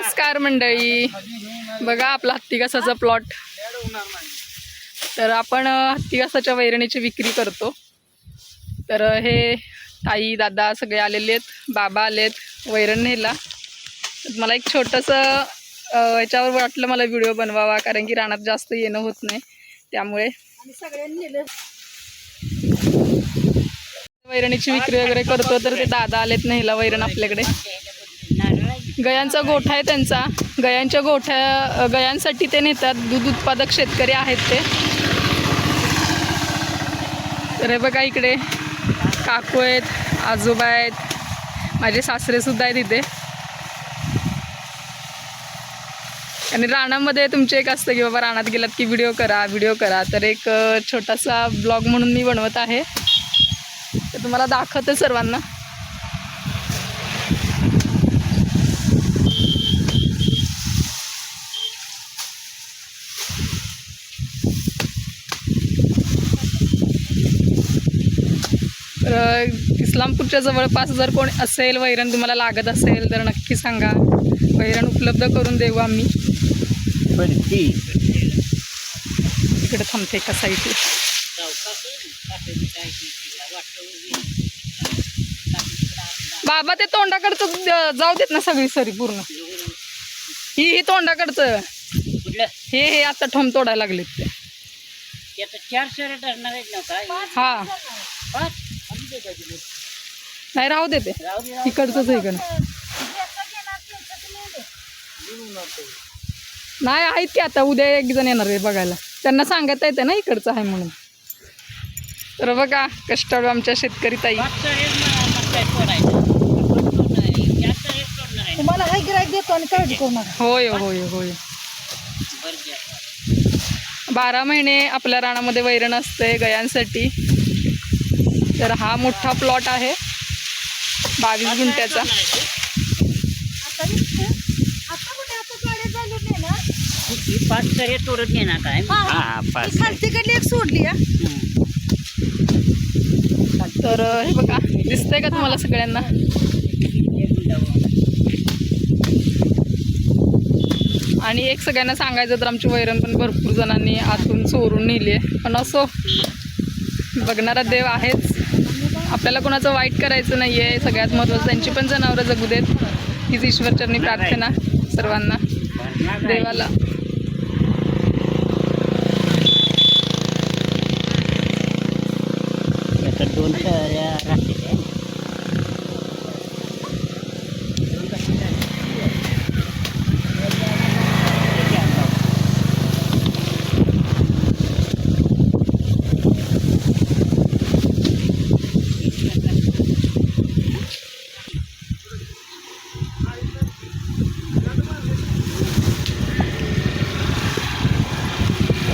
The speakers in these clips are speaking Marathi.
नमस्कार मंडळी. बघा आपला हत्ती कसाचा प्लॉट तर आपण अ, हत्ती कसाच्या वैरणीची विक्री करतो. तर हे ताई दादा सगळे आलेले आहेत. बाबा आलेत वैरण नेला मला एक छोटंसं याच्यावर वाटलं मला व्हिडिओ बनवावा कारण की रानात जास्त येणं होत नाही. त्यामुळे. वैरणीची विक्री वगैरे करतो तर ते दादा आलेत नेला वैरण आपल्याकडे. गयांचा गोठा आहे त्यांचा. गयांच्या गोठ्या गयांसाठी ते नेतात. दूध उत्पादक शेतकरी आहेत ते. तर बघा इकडे. काकू आहेत आजोबा आहेत. माझे सासरेसुद्धा आहेत इथे. आणि रानामध्ये तुमचे एक असतं की बाबा रानात गेलात की व्हिडिओ करा व्हिडिओ करा. तर एक छोटासा ब्लॉग म्हणून मी बनवत आहे. तर तुम्हाला दाखवते सर्वांना. तर इस्लामपूरच्या जवळपास जर कोण असेल वैरण तुम्हाला लागत असेल तर नक्की सांगा. वैरण उपलब्ध करून देऊ आम्ही. इकडे थांबते कसा इथे बाबा ते तोंडाकडचं जाऊ देत ना सगळी सरी पूर्ण. ही ही तोंडाकडचं. हे हे आता ठोम तोडायला लागलेत. ते चार सर ठरणार आहेत ना हा. पाच? नाही राहू दे ते. इकडचंच इकडं नाही? आहेत की आता. उद्या एक जण येणार आहे बघायला. त्यांना सांगता येते ना इकडचं आहे म्हणून. तर बघा कष्टाळू आमच्या शेतकरी ताई. तुम्हाला हाय गिरायक देतो आणि होय होय होय. बरं महिने आपल्या रानामध्ये वैरण असते गयांसाठी. तर हा मोठा प्लॉट आहे. बावीस गुंठ्याचा. ही पाच हे तोडत नेणार काय? पाच ती खालतीकडली एक सोडली हा. तर हे बघा दिसतंय का तुम्हाला सगळ्यांना? आणि एक सगळ्यांना सांगायचं तर आमची वैरण पण भरपूर जणांनी आतून चोरून नेली आहे. पण असो बघणारा देव आहेच. आपल्याला कोणाचं वाईट करायचं नाही आहे सगळ्यात महत्त्वाचं त्यांची पण जनावरं जगू देत. हीच ईश्वरचरणी प्रार्थना सर्वांना. देवाला. दोन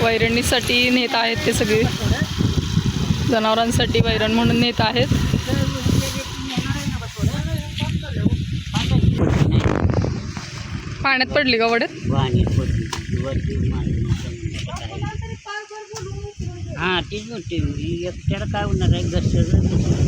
वैरणीसाठी नेत आहेत ते सगळे. जनावरांसाठी वैरण म्हणून नेत आहेत. पाण्यात पडली का वडत वाणी वरती हा तीच म्हणते एकट्याला काय होणार आहे? घसर